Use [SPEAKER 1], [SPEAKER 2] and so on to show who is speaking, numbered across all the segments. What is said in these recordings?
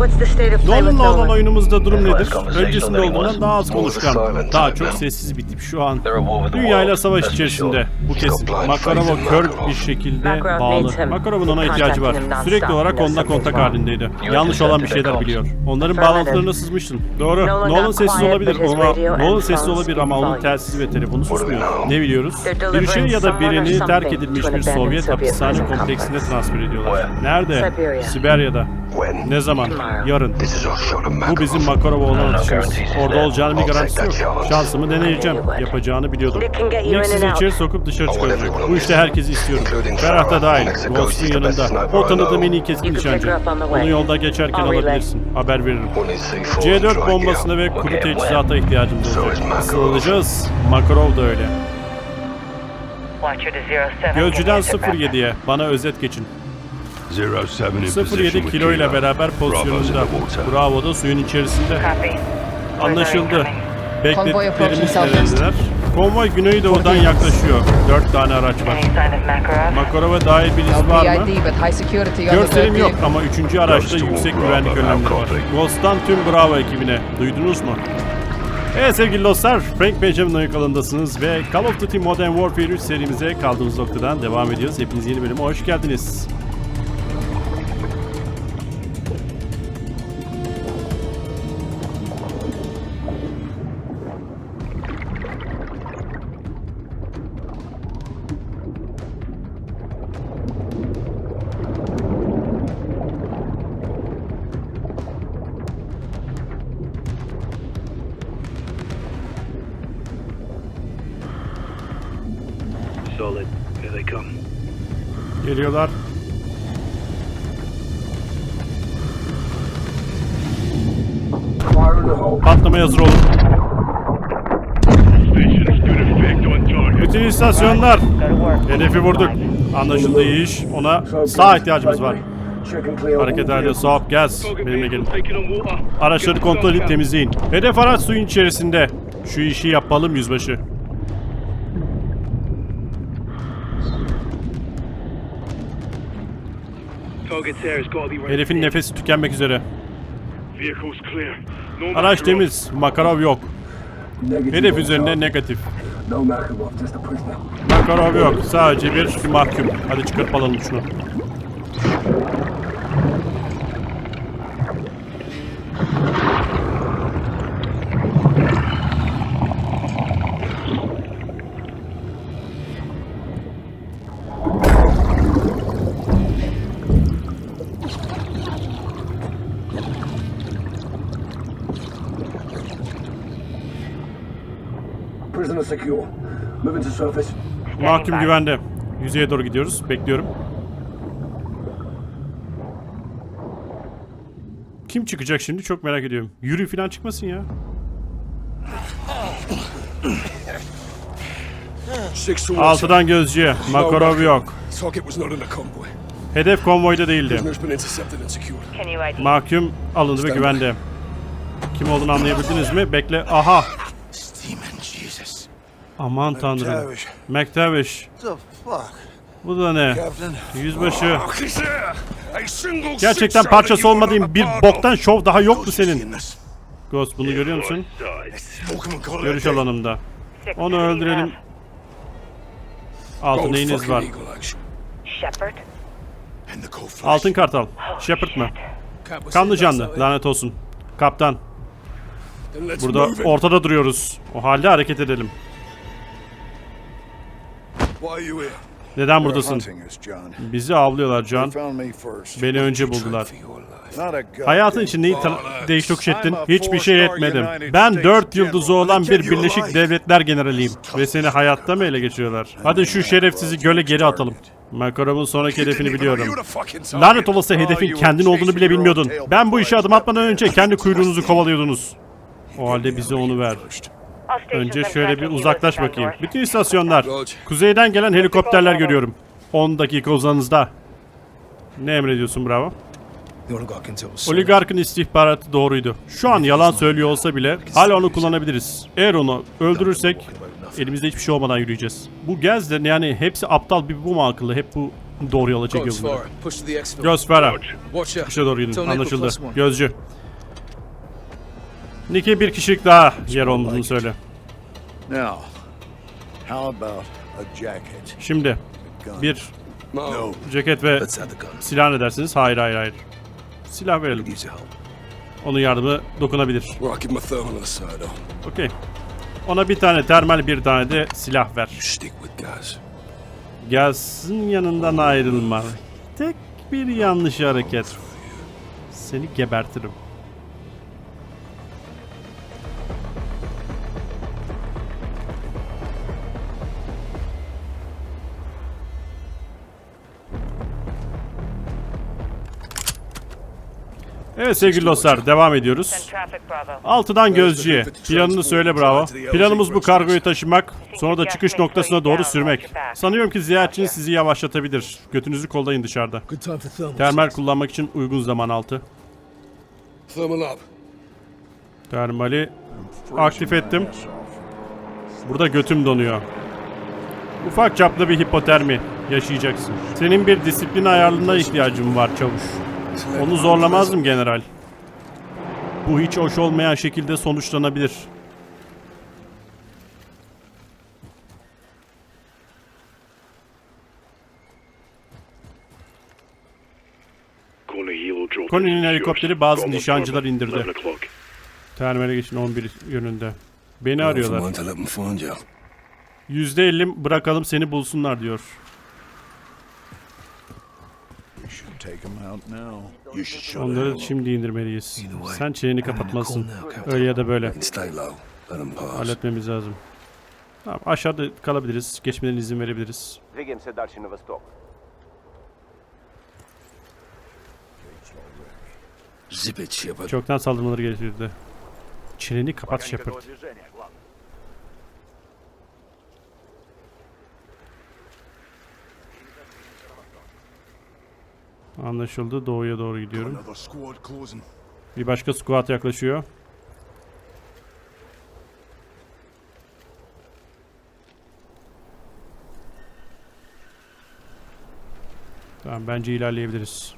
[SPEAKER 1] What's the state of play with
[SPEAKER 2] Nolan'la olan oyunumuzda durum nedir? Öncesinde olduğundan daha az konuşkan, daha çok sessiz bir tip şu an. Dünyayla savaş içerisinde. Bu kesin. Makarova kör bir şekilde bağlı. Makarov'un ona ihtiyacı var. Sürekli olarak onunla kontak halindeydi. Yanlış olan bir şeyler biliyor. Onların bağlantılarına sızmıştın. Doğru.
[SPEAKER 1] Nolan
[SPEAKER 2] sessiz olabilir ama Nolan sessiz olabilir ama onun telsizi ve telefonu susmuyor. Ne biliyoruz? Bir üşe ya da birini terk edilmiş bir Sovyet hapishane kompleksine transfer ediyorlar. Nerede? Siberya'da.
[SPEAKER 3] When?
[SPEAKER 2] Ne zaman? Yarın. Bu
[SPEAKER 3] Makarov.
[SPEAKER 2] bizim Makarova olan atışımız. Orada
[SPEAKER 3] there.
[SPEAKER 2] olacağının bir garantisi yok. Şansımı deneyeceğim. Yapacağını biliyordum.
[SPEAKER 1] Nick can get you
[SPEAKER 2] Nick
[SPEAKER 1] in
[SPEAKER 2] sizi
[SPEAKER 1] and
[SPEAKER 2] içeri
[SPEAKER 1] out.
[SPEAKER 2] sokup dışarı çıkaracak. Bu işte herkesi istiyorum. Ferhat da dahil. Ghost'un yanında. O tanıdığım en iyi keskin
[SPEAKER 1] You can pick
[SPEAKER 2] nişancı. Onu yolda geçerken alabilirsin. Haber veririm.
[SPEAKER 3] When his C4 and
[SPEAKER 2] C4
[SPEAKER 3] try and get
[SPEAKER 2] bombasına
[SPEAKER 3] out.
[SPEAKER 2] ve kuru teçhizata ihtiyacımız olacak.
[SPEAKER 3] is Makarov.
[SPEAKER 2] Makarov da öyle.
[SPEAKER 1] Watcher to 07.
[SPEAKER 2] Gölcüden 07'ye. Bana özet geçin.
[SPEAKER 4] 07 in
[SPEAKER 2] 07
[SPEAKER 4] position with
[SPEAKER 2] kilo ile beraber pozisyonunda. Bravo da suyun içerisinde. Anlaşıldı.
[SPEAKER 5] Southeast.
[SPEAKER 2] neredeler? Konvoy güneydoğudan yaklaşıyor. Dört tane araç var. Makarova dair bir iz var mı? Görselim yok ama üçüncü araçta yüksek güvenlik önlemleri var. Ghost'tan tüm Bravo ekibine. Duydunuz mu? Evet sevgili dostlar, Frank Benjamin'ın yakalındasınız ve Call of Duty Modern Warfare 3 serimize kaldığımız noktadan devam ediyoruz. Hepiniz yeni bölüme hoş geldiniz. Geliyorlar. Patlamaya hazır olun. Bütün istasyonlar. Hedefi vurduk. Anlaşıldı iş. Ona sağ ihtiyacımız var. Hareket halinde Soğuk gaz. Benimle gelin. Araçları kontrol edip temizleyin. Hedef araç suyun içerisinde. Şu işi yapalım yüzbaşı. Herifin nefesi tükenmek üzere. Araç temiz. Makarov yok. Hedef üzerinde negatif.
[SPEAKER 6] Makarov,
[SPEAKER 2] yok. Sadece bir mahkum. Hadi çıkarıp alalım şunu.
[SPEAKER 6] Surface.
[SPEAKER 2] Mahkum güvende. Yüzeye doğru gidiyoruz. Bekliyorum. Kim çıkacak şimdi çok merak ediyorum. Yürü falan çıkmasın ya. Altıdan gözcüye. Makarov yok. Hedef konvoyda değildi. Mahkum alındı ve güvende. Kim olduğunu anlayabildiniz mi? Bekle. Aha. Aman tanrım.
[SPEAKER 7] McTavish.
[SPEAKER 2] McTavish.
[SPEAKER 7] The fuck?
[SPEAKER 2] Bu da ne?
[SPEAKER 7] Captain?
[SPEAKER 2] Yüzbaşı.
[SPEAKER 6] He's there! A single
[SPEAKER 2] Gerçekten parçası olmadığın bir boktan şov daha yok mu senin? Ghost bunu görüyor musun? Görüş alanımda. Onu öldürelim. Altın neyiniz var? Altın kartal. Shepard mı? Kanlı canlı. Lanet olsun. Kaptan. Burada ortada duruyoruz. O halde hareket edelim. Neden buradasın?
[SPEAKER 7] John.
[SPEAKER 2] Bizi avlıyorlar
[SPEAKER 7] first.
[SPEAKER 2] Beni önce buldular. Hayatın için neyi değiş tokuş ettin? Hiçbir şey etmedim. Ben dört yıldızı olan bir Birleşik Devletler generaliyim. Ve seni hayatta mı ele geçiriyorlar? Hadi şu şerefsizi göle geri atalım. Makarov'un sonraki hedefini biliyorum. Lanet olası hedefin kendin olduğunu bile bilmiyordun. Ben bu işe adım atmadan önce kendi kuyruğunuzu kovalıyordunuz. O halde bize onu ver. Önce şöyle bir uzaklaş bakayım. Bütün istasyonlar. Kuzeyden gelen helikopterler görüyorum. 10 dakika uzağınızda. Ne emrediyorsun bravo? Oligarkın istihbaratı doğruydu. Şu an yalan söylüyor olsa bile hala onu kullanabiliriz. Eğer onu öldürürsek elimizde hiçbir şey olmadan yürüyeceğiz. Bu gez de yani hepsi aptal bir bu mu akıllı? Hep bu Doğru yola çekiyor bunları. Göz Farah. Çıkışa doğru gidin. Anlaşıldı. Gözcü. Nick'e bir kişilik daha yer olduğunu söyle.
[SPEAKER 7] Now, how about a jacket?
[SPEAKER 2] Şimdi bir
[SPEAKER 7] No.
[SPEAKER 2] ceket ve
[SPEAKER 6] Let's have the gun.
[SPEAKER 2] silah ne dersiniz? Hayır hayır hayır. Silah verelim.
[SPEAKER 6] Use your help.
[SPEAKER 2] Onun yardımı dokunabilir.
[SPEAKER 6] Well.
[SPEAKER 2] Okey. Ona bir tane termal bir tane de silah ver.
[SPEAKER 6] Stick with guys.
[SPEAKER 2] Gelsin yanından ayrılma. Tek bir yanlış hareket. Seni gebertirim. Evet sevgili dostlar devam ediyoruz. Altıdan gözcüye. Planını söyle bravo. Planımız bu kargoyu taşımak, sonra da çıkış noktasına doğru sürmek. Sanıyorum ki ziyaretçiniz sizi yavaşlatabilir. Götünüzü kollayın dışarıda. Termal kullanmak için uygun zaman altı. Termali aktif ettim. Burada götüm donuyor. Ufak çaplı bir hipotermi yaşayacaksın. Senin bir disiplin ayarlığına ihtiyacın var çavuş. Onu zorlamazdım general. Bu hiç hoş olmayan şekilde sonuçlanabilir. Colin'in helikopteri bazı nişancılar indirdi.
[SPEAKER 4] 11 o'clock.
[SPEAKER 2] Termale geçin 11 yönünde. Beni arıyorlar.
[SPEAKER 6] to let them find you.
[SPEAKER 2] %50 bırakalım seni bulsunlar diyor.
[SPEAKER 7] We should take him out now. You should shut
[SPEAKER 2] Onları şimdi indirmeliyiz. Sen çeneni
[SPEAKER 6] kapatmazsın.
[SPEAKER 2] Öyle ya da böyle. Halletmemiz lazım. Tamam, aşağıda kalabiliriz. Geçmeden izin verebiliriz. Çoktan saldırmaları gerekiyordu. Çeneni kapat Shepard. Anlaşıldı. Doğuya doğru gidiyorum. Bir başka squad yaklaşıyor. Tamam bence ilerleyebiliriz.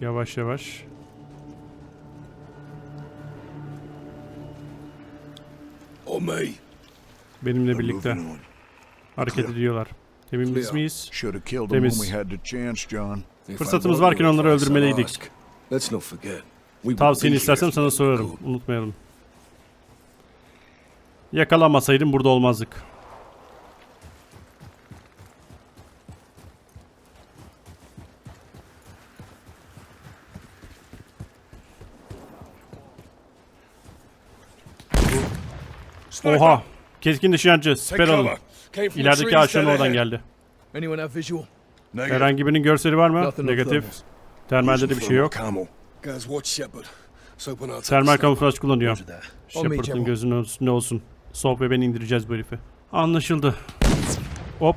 [SPEAKER 2] Yavaş yavaş.
[SPEAKER 6] Me.
[SPEAKER 2] Benimle birlikte hareket ediyorlar. Temiz miyiz? Temiz. Fırsatımız varken onları öldürmeliydik. Tavsiyeni
[SPEAKER 6] here
[SPEAKER 2] sana sorarım. Unutmayalım. Yakalanmasaydım burada olmazdık. Oha! Keskin nişancı, siper alın. İlerideki ağaçların oradan geldi.
[SPEAKER 6] Anyone have visual?
[SPEAKER 7] Negative.
[SPEAKER 2] Herhangi birinin görseli var mı? Negatif. Termalde de bir şey yok. Termal kamuflaj kullanıyor. Shepard'ın gözünün üstünde olsun. Soğuk ve ben indireceğiz bu herifi. Anlaşıldı. Hop.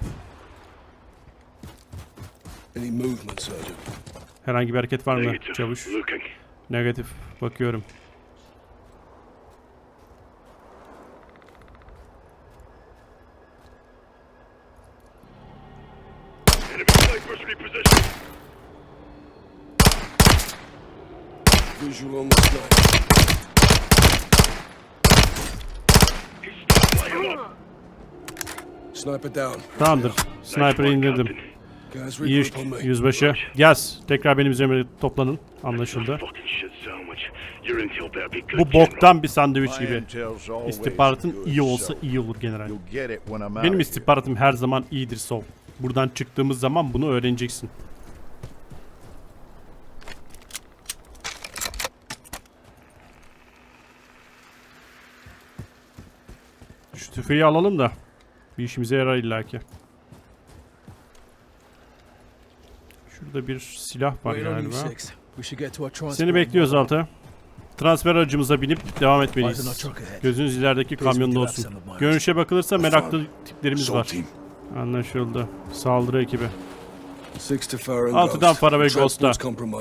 [SPEAKER 6] Any movement, Sergeant?
[SPEAKER 2] Herhangi bir hareket var mı çavuş? Negatif. Bakıyorum.
[SPEAKER 6] Visual on. Sniper down.
[SPEAKER 2] Tamamdır. Sniper'ı indirdim. İyi iş
[SPEAKER 6] regroup on me.
[SPEAKER 2] yüzbaşı. Gez. Tekrar benim üzerime toplanın. Anlaşıldı. Bu boktan bir sandviç gibi. İstihbaratın iyi olsa iyi olur general. Benim istihbaratım her zaman iyidir Sol. Buradan çıktığımız zaman bunu öğreneceksin. Şu tüfeği alalım da bir işimize yarar illaki. Şurada bir silah var galiba. Seni bekliyoruz Altı. Transfer aracımıza binip devam etmeliyiz. Gözünüz ilerideki kamyonda olsun. Görünüşe bakılırsa meraklı tiplerimiz var. Anlaşıldı. Saldırı ekibi. Altıdan para ve Ghost'a.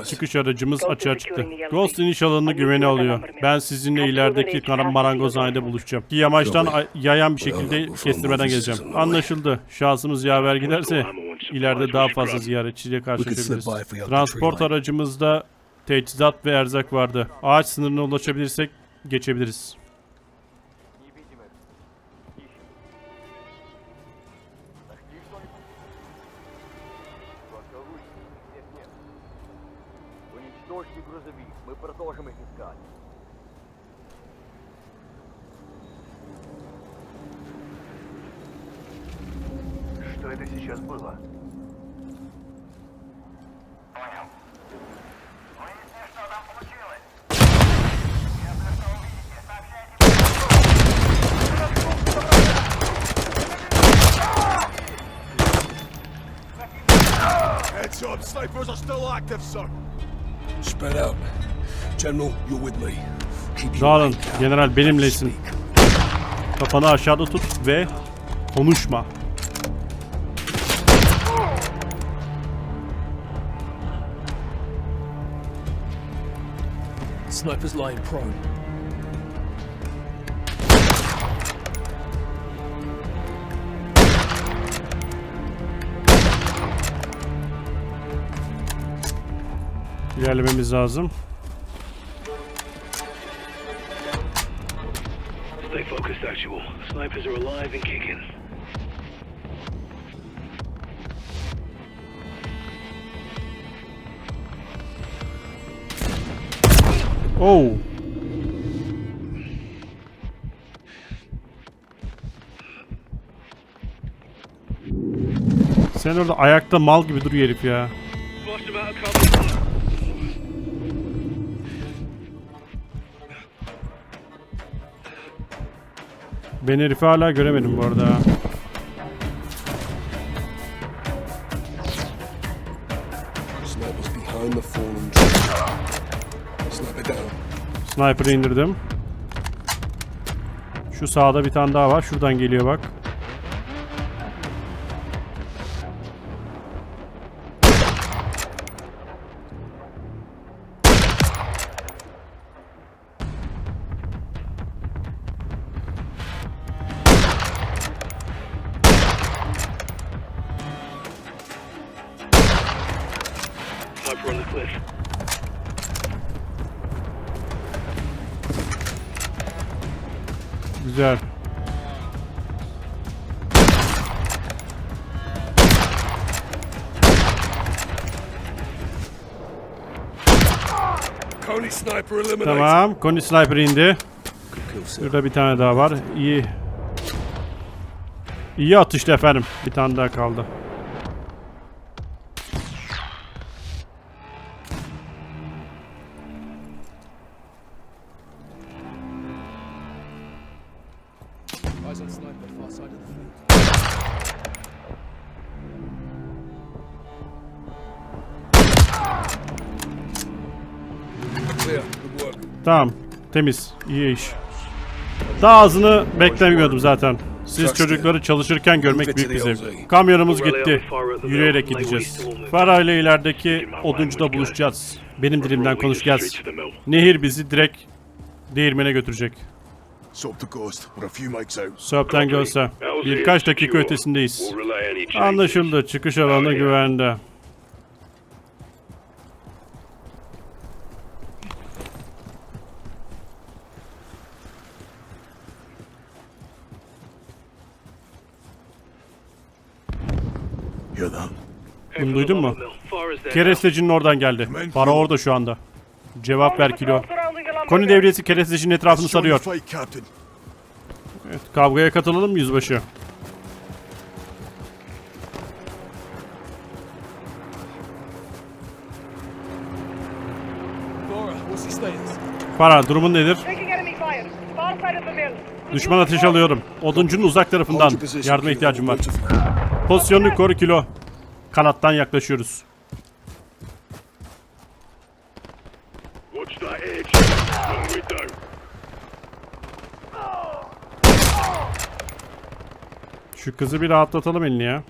[SPEAKER 2] Çıkış aracımız açığa çıktı. Ghost iniş alanını güvene alıyor. Ben sizinle ilerideki marangozhanede buluşacağım. Ki yamaçtan yayan bir şekilde kestirmeden geleceğim. Anlaşıldı. Şansımız yaver giderse ileride daha fazla ziyaretçiyle karşılaşabiliriz. Transport aracımızda teçhizat ve erzak vardı. Ağaç sınırına ulaşabilirsek geçebiliriz. Dağılın. General benimlesin. Kafanı aşağıda tut ve konuşma.
[SPEAKER 6] Sniper's lying prone.
[SPEAKER 2] İlerlememiz lazım.
[SPEAKER 8] Snipers are alive and kicking.
[SPEAKER 2] Oh. Sen orada ayakta mal gibi duruyor herif ya. Ben herifi hala göremedim bu arada. Sniper'ı indirdim. Şu sağda bir tane daha var. Şuradan geliyor bak. Güzel. Tamam. Connie Sniper indi. Şurada bir tane daha var. İyi. İyi atıştı efendim. Bir tane daha kaldı. Tamam. Temiz. İyi iş. Daha azını beklemiyordum zaten. Siz çocukları çalışırken görmek büyük bir zevk. Kamyonumuz gitti. Yürüyerek gideceğiz. Farah ile ilerideki oduncuda buluşacağız. Benim dilimden konuşacağız. Nehir bizi direkt değirmene götürecek. Söpten görse. Birkaç dakika ötesindeyiz. Anlaşıldı. Çıkış alanı güvende.
[SPEAKER 7] That?
[SPEAKER 2] Bunu duydun mu? Kerestecinin oradan geldi. Para orada şu anda. Cevap ver kilo. Koni devriyesi kerestecinin etrafını sarıyor. Evet, kavgaya katılalım mı yüzbaşı? Para durumun nedir? Düşman ateş alıyorum. Oduncunun uzak tarafından. Yardıma ihtiyacım var. Pozisyonunu koru kilo. Kanattan yaklaşıyoruz. Şu kızı bir rahatlatalım elini ya.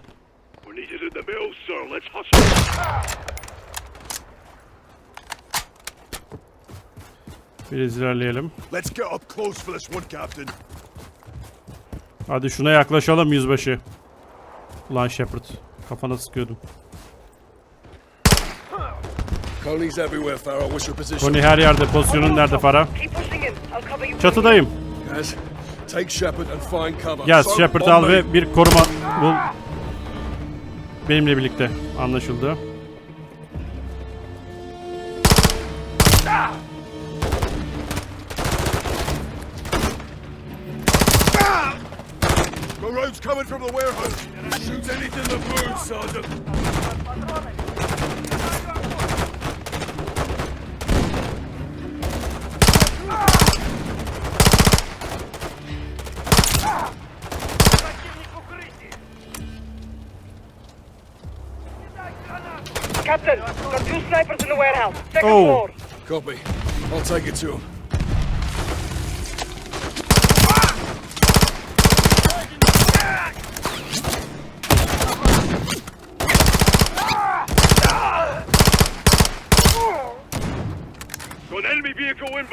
[SPEAKER 2] Biraz ilerleyelim. Hadi şuna yaklaşalım yüzbaşı. Ulan Shepard. Kafana sıkıyordum.
[SPEAKER 6] Colonies everywhere, Farrell. What's your position?
[SPEAKER 2] Tony her yerde. Pozisyonun nerede Farah?
[SPEAKER 1] Keep pushing in. I'll cover you.
[SPEAKER 2] Çatıdayım.
[SPEAKER 6] Take Shepard and find cover.
[SPEAKER 2] Al ve bir koruma bul. Benimle birlikte. Anlaşıldı.
[SPEAKER 7] The round's coming from the warehouse. Shoot anything that moves, Sergeant.
[SPEAKER 1] Captain, got two snipers in the warehouse. Second
[SPEAKER 2] Oh.
[SPEAKER 1] floor.
[SPEAKER 6] Copy. I'll take it to him.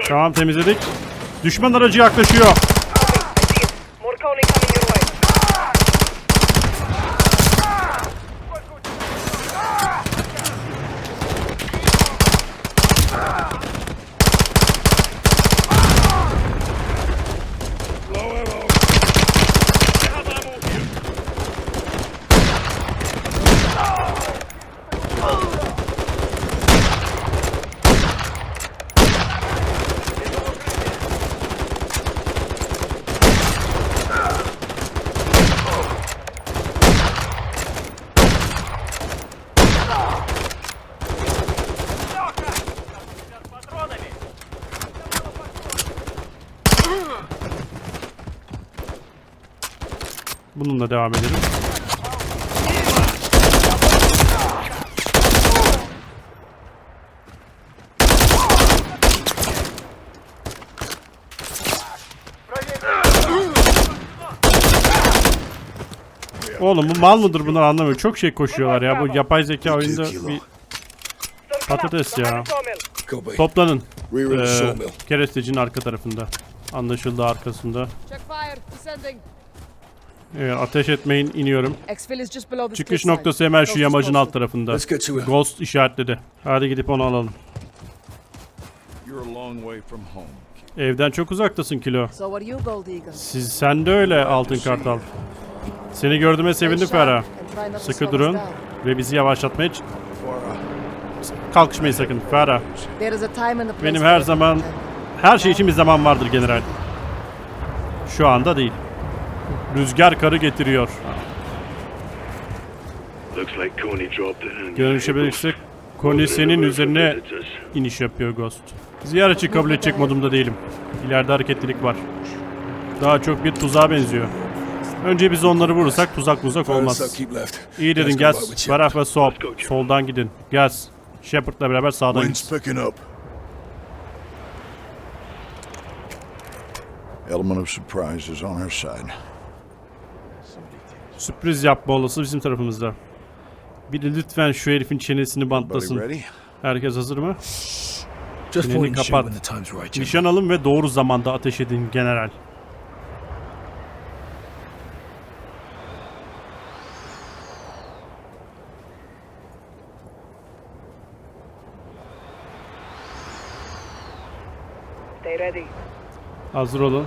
[SPEAKER 2] Tamam temizledik. Düşman aracı yaklaşıyor. Bununla devam edelim. Oğlum bu mal mıdır bunlar anlamıyorum. Çok şey koşuyorlar ya. Bu yapay zeka oyunda bir patates ya. Toplanın. Ee, kerestecinin arka tarafında. Anlaşıldı arkasında. Evet, ateş etmeyin iniyorum. Çıkış noktası hemen şu yamacın alt tarafında. Ghost işaretledi. Hadi gidip onu alalım. Evden çok uzaktasın kilo. Siz sen de öyle altın kartal. Seni gördüğüme sevindim Ferah. Sıkı durun ve bizi yavaşlatmaya kalkışmayın sakın Ferah. Benim her zaman her şey için bir zaman vardır general. Şu anda değil. Rüzgar karı getiriyor.
[SPEAKER 4] Looks like Coney dropped it in.
[SPEAKER 2] Görünüşe birlikte Connie senin üzerine iniş yapıyor Ghost. Ziyaretçi kabul edecek modumda değilim. İleride hareketlilik var. Daha çok bir tuzağa benziyor. Önce biz onları vurursak tuzak muzak olmaz. İyi dedin
[SPEAKER 6] Shepard.
[SPEAKER 2] Ferah ve sol. Soldan gidin. Gel. Shepard'la beraber sağdan git.
[SPEAKER 7] Element of surprise is on our side.
[SPEAKER 2] Sürpriz yapma olası bizim tarafımızda. Biri lütfen şu herifin çenesini bantlasın. Herkes hazır mı? Çeneni kapat. Nişan alın ve doğru zamanda ateş edin general. Hazır olun.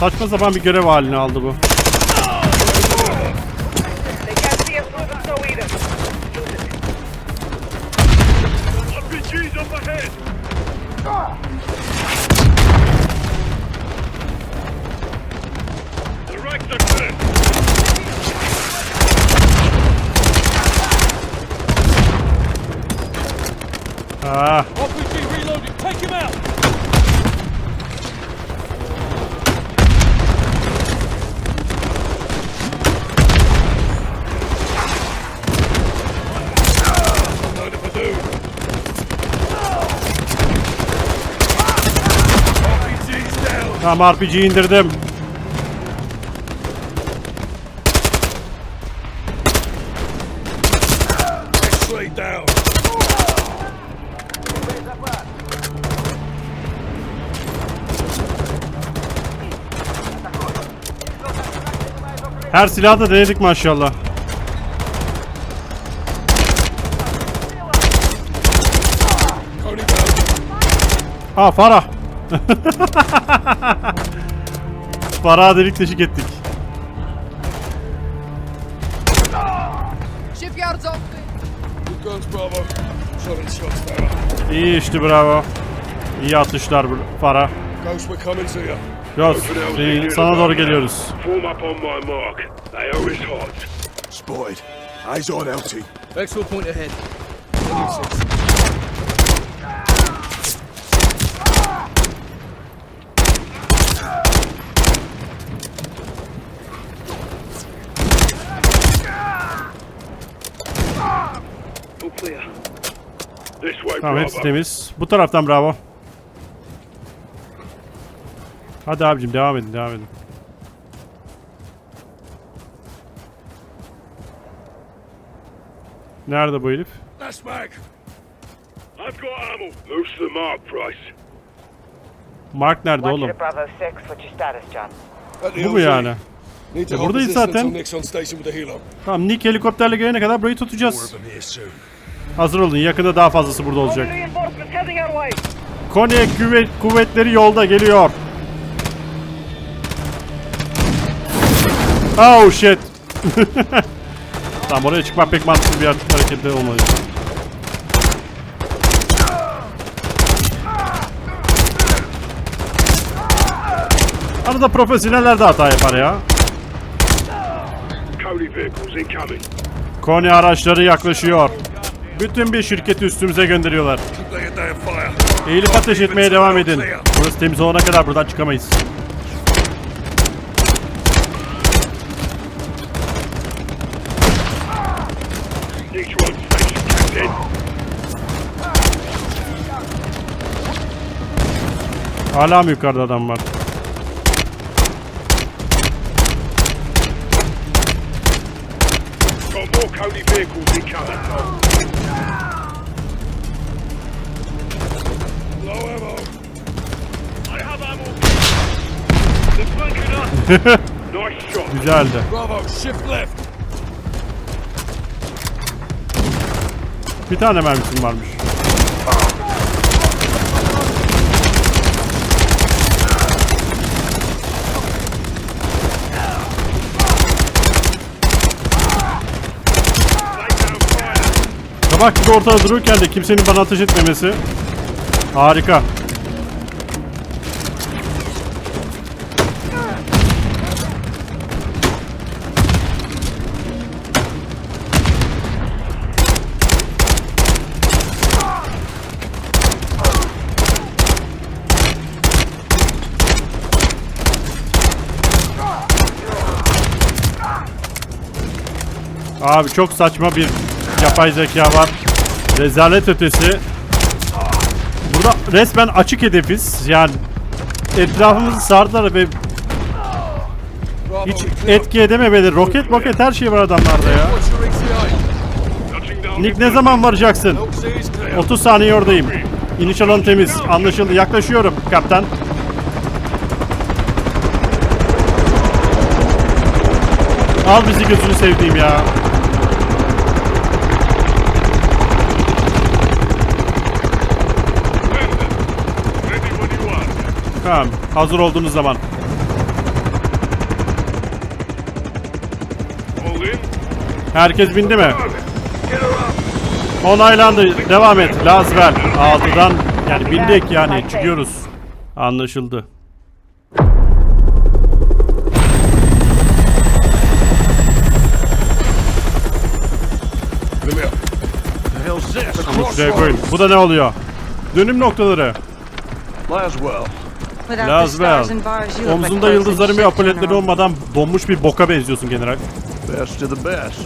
[SPEAKER 2] Saçma sapan bir görev haline aldı bu. Ah,
[SPEAKER 7] RPG reloading. Take him out.
[SPEAKER 4] Load of a dude.
[SPEAKER 7] RPG's down.
[SPEAKER 2] Tamam RPG indirdim. Her silahı da denedik maşallah. Ha Farah. Farah'a delik deşik ettik.
[SPEAKER 5] Shipyard's open.
[SPEAKER 7] Guns, Bravo.
[SPEAKER 2] İyi işte bravo. İyi atışlar Farah.
[SPEAKER 7] Ghost, we're coming to you.
[SPEAKER 2] Göz, sana doğru geliyoruz.
[SPEAKER 4] Form up on my mark. They are as hot.
[SPEAKER 6] Spotted. Eyes on LT.
[SPEAKER 3] Vexel point ahead.
[SPEAKER 2] Tamam hepsi temiz. Bu taraftan bravo. Hadi abicim devam edin devam edin. Nerede bu herif?
[SPEAKER 7] Last mag.
[SPEAKER 4] I've got ammo. Move to the mark, Price.
[SPEAKER 2] Mark nerede oğlum?
[SPEAKER 1] Bravo 6, what's your status, John?
[SPEAKER 7] At the
[SPEAKER 2] Bu mu yani?
[SPEAKER 7] Hold
[SPEAKER 2] buradayız zaten. Tamam Nick helikopterle gelene kadar burayı tutacağız. Hazır olun yakında daha fazlası burada olacak. Kone kuvvet, kuvvetleri yolda geliyor. Oh shit. tamam oraya çıkmak pek mantıklı bir hareket olmadı. Arada profesyoneller de hata yapar ya. Kone araçları yaklaşıyor. Bütün bir şirketi üstümüze gönderiyorlar. Eğilip ateş etmeye devam edin. Burası temiz olana kadar buradan çıkamayız. Hala mı yukarıda adam var? Güzeldi. Bir tane mermisim varmış. Kabak gibi ortada dururken de kimsenin bana ateş etmemesi harika. Abi çok saçma bir yapay zeka var. Rezalet ötesi. Burada resmen açık hedefiz. Yani etrafımızı sardılar ve hiç etki edememeleri. Roket moket her şey var adamlarda ya. Nick ne zaman varacaksın?
[SPEAKER 7] LZ is clear.
[SPEAKER 2] 30 saniye oradayım. İniş alanı temiz. Anlaşıldı. Yaklaşıyorum kaptan. Al bizi gözünü sevdiğim ya.
[SPEAKER 4] Ready when you are.
[SPEAKER 2] Tamam. Hazır olduğunuz zaman. Herkes bindi mi? Onaylandı. Devam et. Lazvel. Altıdan yani bindik yani. Çıkıyoruz. Anlaşıldı. Şuraya koyun. Bu da ne oluyor? Dönüm noktaları.
[SPEAKER 7] Laswell.
[SPEAKER 2] Lazvel. Omzunda yıldızların ve apoletleri olmadan donmuş bir boka benziyorsun general.
[SPEAKER 7] Best of the best.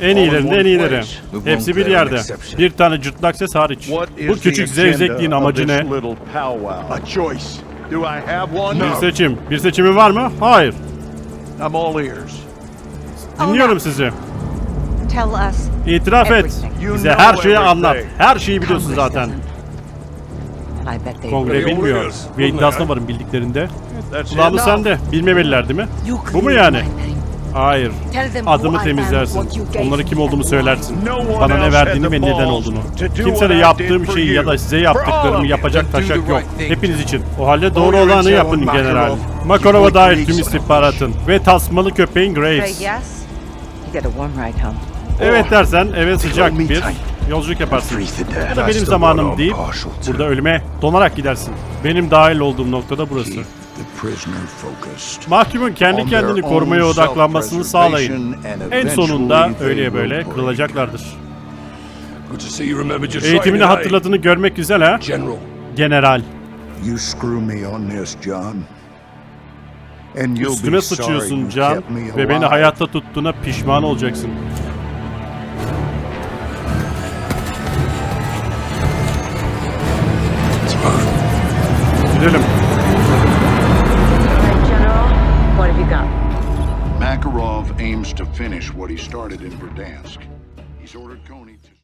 [SPEAKER 2] En iyilerinde en iyileri. Hepsi bir yerde. Bir tane cırtlak ses hariç. Bu küçük zevzekliğin amacı ne?
[SPEAKER 7] little powwow? A choice. Do I have one?
[SPEAKER 2] Bir seçim. Bir seçimin var mı? Hayır.
[SPEAKER 7] I'm all ears.
[SPEAKER 2] Dinliyorum sizi.
[SPEAKER 9] Tell us.
[SPEAKER 2] İtiraf et. Bize her şeyi anlat. Her şeyi biliyorsun zaten.
[SPEAKER 9] Doesn't. And I bet they
[SPEAKER 2] Kongre
[SPEAKER 7] They
[SPEAKER 2] bilmiyor.
[SPEAKER 7] always is.
[SPEAKER 2] Ve iddiasına varım bildiklerinde.
[SPEAKER 7] That's
[SPEAKER 2] Kulağımız
[SPEAKER 7] it.
[SPEAKER 2] sende. Bilmemeliler değil mi? Bu mu yani? Hayır. Adımı temizlersin. Onlara kim olduğumu söylersin. Bana ne verdiğini ve neden olduğunu. Kimse de yaptığım şeyi ya da size yaptıklarımı yapacak taşak yok. Hepiniz için. O halde doğru olanı yapın general.
[SPEAKER 7] Makarov.
[SPEAKER 2] Makarov'a dair tüm istihbaratın ve tasmalı köpeğin Graves. Evet dersen eve sıcak bir. Yolculuk yaparsın. Ya da benim zamanım deyip burada ölüme donarak gidersin. Benim dahil olduğum noktada burası. Mahkumun kendi kendini korumaya odaklanmasını sağlayın. En sonunda öyleye böyle kırılacaklardır. Eğitimini hatırladığını görmek güzel ha.
[SPEAKER 7] General.
[SPEAKER 2] General.
[SPEAKER 6] You screw me on this, John. And you'll
[SPEAKER 2] Üstüne
[SPEAKER 6] be sorry
[SPEAKER 2] sıçıyorsun Can ve beni hayatta tuttuğuna pişman olacaksın.
[SPEAKER 9] General, what have you got?
[SPEAKER 6] Makarov aims to finish what he started in Verdansk.